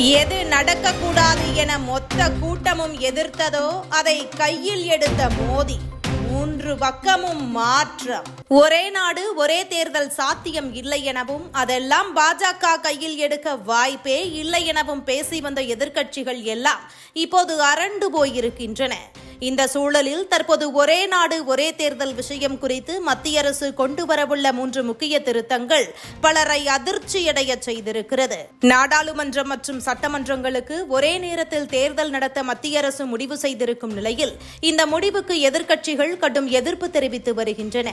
எது நடக்கக்கூடாது என மொத்த கூட்டமும் எதிர்த்ததோ அதை கையில் எடுத்த மோடி மூன்று பக்கமும் மாற்றம். ஒரே நாடு ஒரே தேர்தல் சாத்தியம் இல்லை எனவும் அதெல்லாம் பாஜக கையில் எடுக்க வாய்ப்பே இல்லை எனவும் பேசி வந்த எதிர்க்கட்சிகள் எல்லாம் இப்போது அரண்டு போயிருக்கின்றன. இந்த சூழலில் தற்போது ஒரே நாடு ஒரே தேர்தல் விஷயம் குறித்து மத்திய அரசு கொண்டு வரவுள்ள மூன்று முக்கிய திருத்தங்கள் பலரை அதிர்ச்சியடைய செய்திருக்கிறது. நாடாளுமன்றம் மற்றும் சட்டமன்றங்களுக்கு ஒரே நேரத்தில் தேர்தல் நடத்த மத்திய அரசு முடிவு செய்திருக்கும் நிலையில் இந்த முடிவுக்கு எதிர்க்கட்சிகள் கடும் எதிர்ப்பு தெரிவித்து வருகின்றன.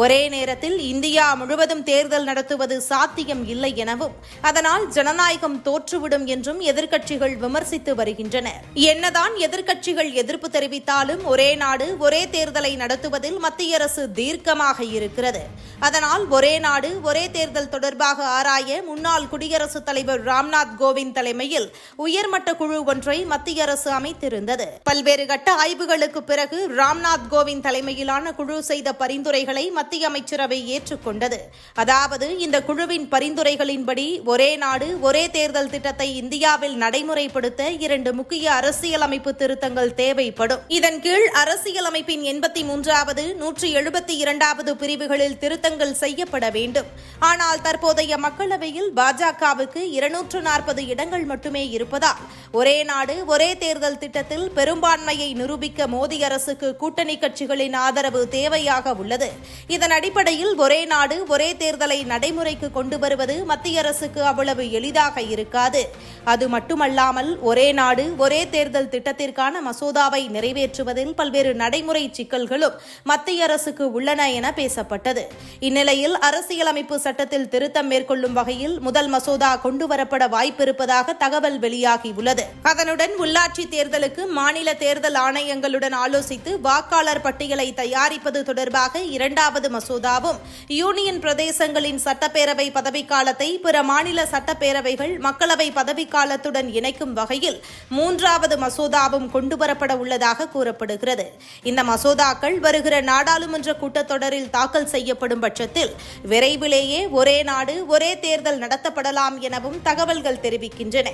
ஒரே நேரத்தில் இந்தியா முழுவதும் தேர்தல் நடத்துவது சாத்தியம் இல்லை எனவும் அதனால் ஜனநாயகம் தோற்றுவிடும் என்றும் எதிர்க்கட்சிகள் விமர்சித்து வருகின்றனர் என்னதான் எதிர்க்கட்சிகள் எதிர்ப்பு தெரிவித்தாலும் ஒரே நாடு ஒரே தேர்தலை நடத்துவதில் மத்திய அரசு தீர்க்கமாக இருக்கிறது. அதனால் ஒரே நாடு ஒரே தேர்தல் தொடர்பாக ஆராய முன்னாள் குடியரசுத் தலைவர் ராம்நாத் கோவிந்த் தலைமையில் உயர்மட்ட குழு ஒன்றை மத்திய அரசு அமைத்திருந்தது. பல்வேறு கட்ட ஆய்வுகளுக்கு பிறகு ராம்நாத் கோவிந்த் தலைமையிலான குழு செய்த பரிந்துரைகளை மத்திய அமைச்சரவை ஏற்றுக்கொண்டது. அதாவது இந்த குழுவின் பரிந்துரைகளின்படி ஒரே நாடு ஒரே தேர்தல் திட்டத்தை இந்தியாவில் நடைமுறைப்படுத்த இரண்டு முக்கிய அரசியலமைப்பு திருத்தங்கள் தேவைப்படும். இதன் கீழ் அரசியலமைப்பின் எண்பத்தி மூன்றாவது நூற்றி எழுபத்தி இரண்டாவது பிரிவுகளில் திருத்த திருத்தங்கள் செய்யப்பட வேண்டும். ஆனால் தற்போதைய மக்களவையில் பாஜகவுக்கு இருநூற்று நாற்பது இடங்கள் மட்டுமே இருப்பதால் ஒரே நாடு ஒரே தேர்தல் திட்டத்தில் பெரும்பான்மையை நிரூபிக்க மோடி அரசுக்கு கூட்டணி கட்சிகளின் ஆதரவு தேவையாக உள்ளது. இதன் அடிப்படையில் ஒரே நாடு ஒரே தேர்தலை நடைமுறைக்கு கொண்டு வருவது மத்திய அரசுக்கு அவ்வளவு எளிதாக இருக்காது. அது மட்டுமல்லாமல் ஒரே நாடு ஒரே தேர்தல் திட்டத்திற்கான மசோதாவை நிறைவேற்றுவதில் பல்வேறு நடைமுறை சிக்கல்களும் மத்திய அரசுக்கு உள்ளன என பேசப்பட்டது. இந்நிலையில் அரசியலமைப்பு சட்டத்தில் திருத்தம் மேற்கொள்ளும் வகையில் முதல் மசோதா கொண்டுவரப்பட வாய்ப்பிருப்பதாக தகவல் வெளியாகியுள்ளது. அதனுடன் உள்ளாட்சி தேர்தலுக்கு மாநில தேர்தல் ஆணையங்களுடன் ஆலோசித்து வாக்காளர் பட்டியலை தயாரிப்பது தொடர்பாக இரண்டாவது மசோதாவும் யூனியன் பிரதேசங்களின் சட்டப்பேரவை பதவிக்காலத்தை பிற மாநில சட்டப்பேரவைகள் மக்களவை பதவிக்காலத்துடன் இணைக்கும் வகையில் மூன்றாவது மசோதாவும் கொண்டுவரப்பட உள்ளதாக கூறப்படுகிறது. இந்த மசோதாக்கள் வருகிற நாடாளுமன்ற கூட்டத்தொடரில் தாக்கல் செய்யப்படும் பட்சத்தில் விரைவிலேயே ஒரே நாடு ஒரே தேர்தல் நடத்தப்படலாம் எனவும் தகவல்கள் தெரிவிக்கின்றன.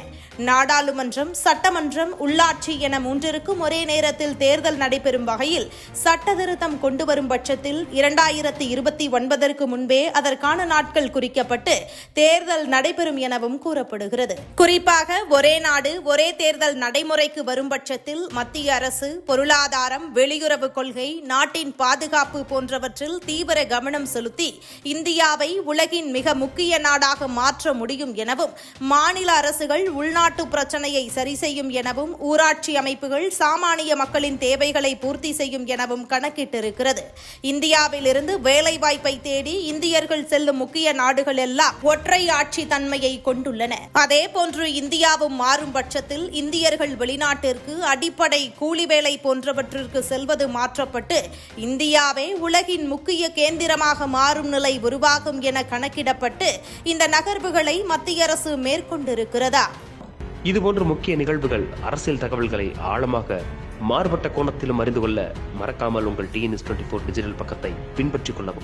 நாடாளுமன்றம் சட்டமன்றம் உள்ளாட்சி என மூன்றிற்கும் ஒரே நேரத்தில் தேர்தல் நடைபெறும் வகையில் சட்ட திருத்தம் கொண்டு வரும் பட்சத்தில் இரண்டாயிரத்தி இருபத்தி ஒன்பதற்கு முன்பே அதற்கான நாட்கள் குறிக்கப்பட்டு தேர்தல் நடைபெறும் எனவும் கூறப்படுகிறது. குறிப்பாக ஒரே நாடு ஒரே தேர்தல் நடைமுறைக்கு வரும் பட்சத்தில் மத்திய அரசு பொருளாதாரம் வெளியுறவு கொள்கை நாட்டின் பாதுகாப்பு போன்றவற்றில் தீவிர கவனம் செலுத்தி இந்தியாவை உலகின் மிக முக்கிய நாடாக மாற்ற முடியும் எனவும் மாநில அரசுகள் உள்நாட்டு பிரச்சனையை சரி செய்யும் எனவும் ஊராட்சி அமைப்புகள் சாமானிய மக்களின் தேவைகளை பூர்த்தி செய்யும் எனவும் கணக்கிட்டிருக்கிறது. இந்தியாவிலிருந்து வேலைவாய்ப்பை தேடி இந்தியர்கள் செல்லும் முக்கிய நாடுகள் எல்லாம் ஒற்றை ஆட்சி தன்மையை கொண்டுள்ளன. அதே போன்று இந்தியாவும் மாறும் பட்சத்தில் இந்தியர்கள் வெளிநாட்டிற்கு அடிப்படை கூலி வேலை போன்றவற்றிற்கு செல்வது மாற்றப்பட்டு இந்தியாவே உலகின் முக்கிய கேந்திரமாக மாறும் நிலை உருவாகும் என கணக்கிடப்பட்டு இந்த நகர்வுகளை மத்திய அரசு மேற்கொண்டிருக்கிறதா? இதுபோன்ற முக்கிய நிகழ்வுகள் அரசியல் தகவல்களை ஆழமாக மாறுபட்ட கோணத்திலும் அறிந்து கொள்ள மறக்காமல் உங்கள் டிஎன்எஸ் டுவெண்ட்டி ஃபோர் டிஜிட்டல் பக்கத்தை பின்பற்றிக் கொள்ளவும்.